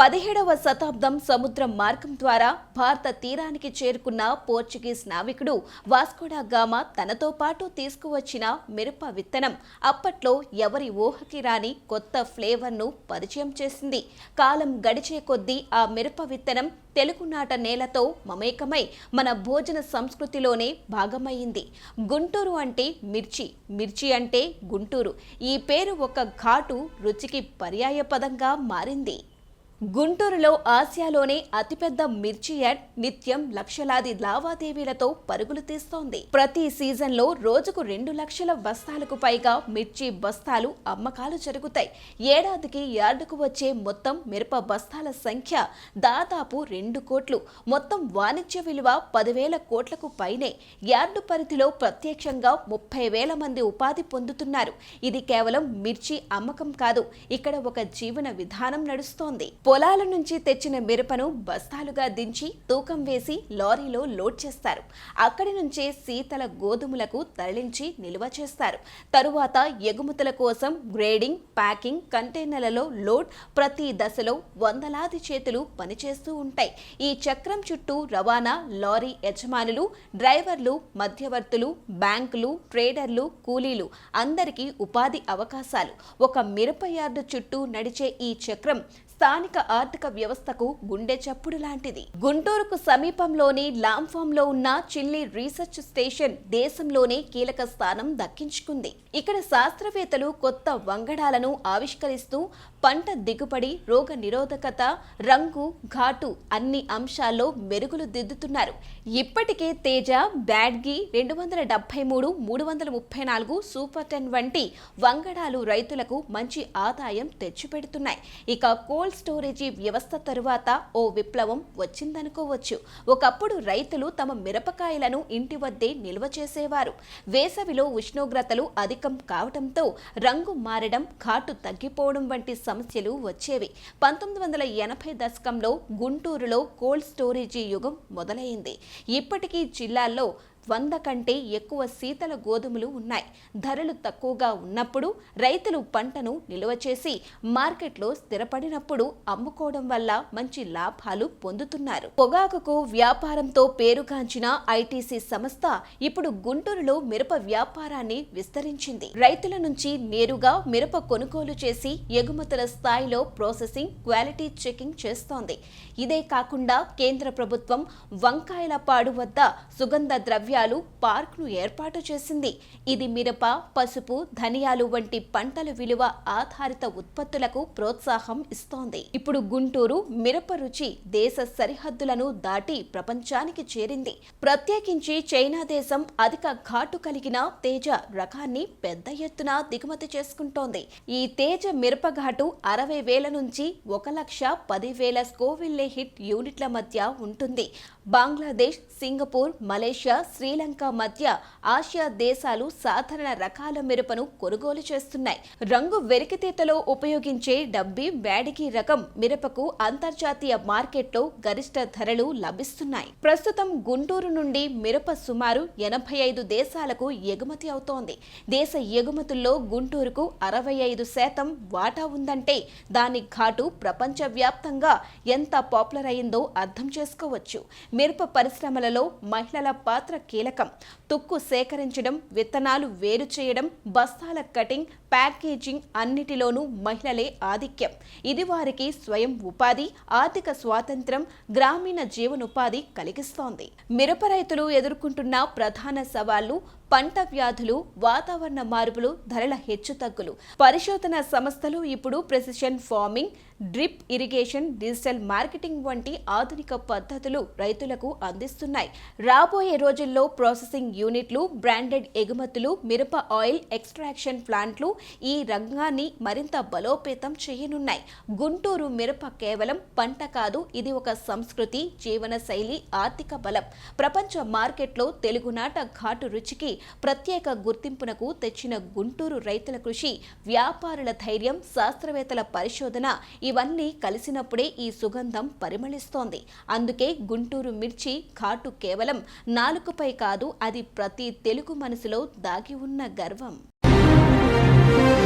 పదిహేడవ శతాబ్దం సముద్ర మార్గం ద్వారా భారత తీరానికి చేరుకున్న పోర్చుగీస్ నావికుడు వాస్కోడా గామా తనతో పాటు తీసుకువచ్చిన మిరప విత్తనం అప్పట్లో ఎవరి ఊహకి రాని కొత్త ఫ్లేవర్ను పరిచయం చేసింది. కాలం గడిచే కొద్దీ ఆ మిరప విత్తనం తెలుగునాట నేలతో మమేకమై మన భోజన సంస్కృతిలోనే భాగమైంది గుంటూరు అంటే మిర్చి మిర్చి అంటే గుంటూరు. ఈ పేరు ఒక ఘాటు రుచికి పర్యాయపదంగా మారింది. గుంటూరులో ఆసియాలోనే అతిపెద్ద మిర్చి యాడ్ నిత్యం లక్షలాది లావాదేవీలతో పరుగులు తీస్తోంది. ప్రతి సీజన్లో రోజుకు రెండు లక్షల బస్తాలకు పైగా మిర్చి బస్తాలు అమ్మకాలు జరుగుతాయి. ఏడాదికి యార్డుకు వచ్చే మొత్తం మిరప బస్తాల సంఖ్య దాదాపు రెండు కోట్లు. మొత్తం వాణిజ్య విలువ పదివేల కోట్లకు పైనే. యార్డు పరిధిలో ప్రత్యక్షంగా ముప్పై వేల మంది ఉపాధి పొందుతున్నారు. ఇది కేవలం మిర్చి అమ్మకం కాదు ఇక్కడ ఒక జీవన విధానం నడుస్తోంది. పొలాల నుంచి తెచ్చిన మిరపను బస్తాలుగా దించి తూకం వేసి లారీలో లోడ్ చేస్తారు. అక్కడి నుంచే శీతల గోధుమలకు తరలించి నిల్వ చేస్తారు. తరువాత ఎగుమతుల కోసం గ్రేడింగ్ ప్యాకింగ్ కంటైనర్లలో లోడ్ ప్రతి దశలో వందలాది చేతులు పనిచేస్తూ ఉంటాయి. ఈ చక్రం చుట్టూ రవాణా లారీ యజమానులు డ్రైవర్లు మధ్యవర్తులు బ్యాంకులు ట్రేడర్లు కూలీలు అందరికీ ఉపాధి అవకాశాలు. ఒక మిరప యార్డు చుట్టూ నడిచే ఈ చక్రం స్థానిక ఆర్థిక వ్యవస్థకు గుండె చప్పుడు లాంటిది. గుంటూరుకు సమీపంలోని లాంఫాంలో ఉన్న చిల్లీ రీసెర్చ్ స్టేషన్ దేశంలోనే కీలక స్థానం దక్కించుకుంది. ఇక్కడ శాస్త్రవేత్తలు కొత్త వంగడాలను ఆవిష్కరిస్తూ పంట దిగుబడి రోగ నిరోధకత రంగు ఘాటు అన్ని అంశాల్లో మెరుగులు దిద్దుతున్నారు. ఇప్పటికే తేజ బ్యాడ్గి రెండు వందల డెబ్బై మూడు మూడు వందల ముప్పై నాలుగు సూపర్ టెన్ వంటి వంగడాలు రైతులకు మంచి ఆదాయం తెచ్చిపెడుతున్నాయి. ఇక కోల్డ్ స్టోరేజీ వ్యవస్థ తరువాత ఓ విప్లవం వచ్చిందనుకోవచ్చు. ఒకప్పుడు రైతులు తమ మిరపకాయలను ఇంటి వద్దే నిల్వ చేసేవారు. వేసవిలో ఉష్ణోగ్రతలు అధికం కావడంతో రంగు మారడం ఘాటు తగ్గిపోవడం వంటి సమస్యలు వచ్చేవి. పంతొమ్మిది వందల ఎనభై దశకంలో గుంటూరులో కోల్డ్ స్టోరేజీ యుగం మొదలైంది. ఇప్పటికీ జిల్లాల్లో వంద కంటే ఎక్కువ శీతల గోధుమలు ఉన్నాయి. ధరలు తక్కువగా ఉన్నప్పుడు రైతులు పంటను నిల్వ చేసి మార్కెట్లో స్థిరపడినప్పుడు అమ్ముకోవడం వల్ల మంచి లాభాలు పొందుతున్నారు. పొగాకుకు వ్యాపారంతో పేరుగాంచిన ఐటీసీ సంస్థ ఇప్పుడు గుంటూరులో మిరప వ్యాపారాన్ని విస్తరించింది. రైతుల నుంచి నేరుగా మిరప కొనుగోలు చేసి ఎగుమతుల స్థాయిలో ప్రాసెసింగ్ క్వాలిటీ చెకింగ్ చేస్తోంది. ఇదే కాకుండా కేంద్ర ప్రభుత్వం వంకాయల పాడు వద్ద సుగంధ ద్రవ్య ద్రవ్యాలు పార్క్ను ఏర్పాటు చేసింది. ఇది మిరప పసుపు ధనియాలు వంటి పంటల విలువ ఆధారిత ఉత్పత్తులకు ప్రోత్సాహం ఇస్తోంది. ఇప్పుడు గుంటూరు మిరప రుచి దేశ సరిహద్దులను దాటి ప్రపంచానికి చేరింది. ప్రత్యేకించి చైనా దేశం అధిక ఘాటు కలిగిన తేజ రకాన్ని పెద్ద ఎత్తున దిగుమతి చేసుకుంటోంది. ఈ తేజ మిరప ఘాటు అరవై వేల నుంచి ఒక లక్ష పదివేల స్కోవిల్లే హిట్ యూనిట్ల మధ్య ఉంటుంది. బంగ్లాదేశ్ సింగపూర్ మలేషియా శ్రీలంక మధ్య ఆసియా దేశాలు సాధారణ రకాల మిరపను కొనుగోలు చేస్తున్నాయి. రంగు వెరికితీతలో ఉపయోగించే డబ్బి బ్యాడికి రకం మిరపకు అంతర్జాతీయ మార్కెట్లో గరిష్ట ధరలు లభిస్తున్నాయి. ప్రస్తుతం గుంటూరు నుండి మిరప సుమారు ఎనభై ఐదు దేశాలకు ఎగుమతి అవుతోంది. దేశ ఎగుమతుల్లో గుంటూరుకు అరవై ఐదు శాతం వాటా ఉందంటే దాని ఘాటు ప్రపంచవ్యాప్తంగా ఎంత పాపులర్ అయిందో అర్థం చేసుకోవచ్చు. మిరప పరిశ్రమలలో మహిళల పాత్ర కీలకం. తుక్కు సేకరించడం విత్తనాలు వేరు చేయడం బస్తాల కటింగ్ ప్యాకేజింగ్ అన్నిటిలోనూ మహిళలే ఆధిక్యం. ఇది వారికి స్వయం ఉపాధి ఆర్థిక స్వాతంత్రం గ్రామీణ జీవనోపాధి కలిగిస్తోంది. మిరప రైతులు ఎదుర్కొంటున్న ప్రధాన సవాళ్ళు పంట వ్యాధులు వాతావరణ మార్పులు ధరల హెచ్చుతగ్గులు పరిశోధన సంస్థలు ఇప్పుడు precision farming drip irrigation digital marketing వంటి ఆధునిక పద్ధతులు రైతులకు అందిస్తున్నాయి. రాబోయే రోజుల్లో ప్రాసెసింగ్ యూనిట్లు బ్రాండెడ్ ఎగుమతులు మిరప ఆయిల్ ఎక్స్ట్రాక్షన్ ప్లాంట్లు ఈ రంగాన్ని మరింత బలోపేతం చేయనున్నాయి. గుంటూరు మిరప కేవలం పంట కాదు ఇది ఒక సంస్కృతి జీవనశైలి ఆర్థిక బలం. ప్రపంచ మార్కెట్లో తెలుగునాట ఘాటు రుచికి ప్రత్యేక గుర్తింపునకు తెచ్చిన గుంటూరు రైతుల కృషి వ్యాపారుల ధైర్యం శాస్త్రవేత్తల పరిశోధన ఇవన్నీ కలిసినప్పుడే ఈ సుగంధం పరిమళిస్తోంది. అందుకే గుంటూరు మిర్చి ఘాటు కేవలం నాలుకపై కాదు అది ప్రతి తెలుగు మనసులో దాగి ఉన్న గర్వం. Bye.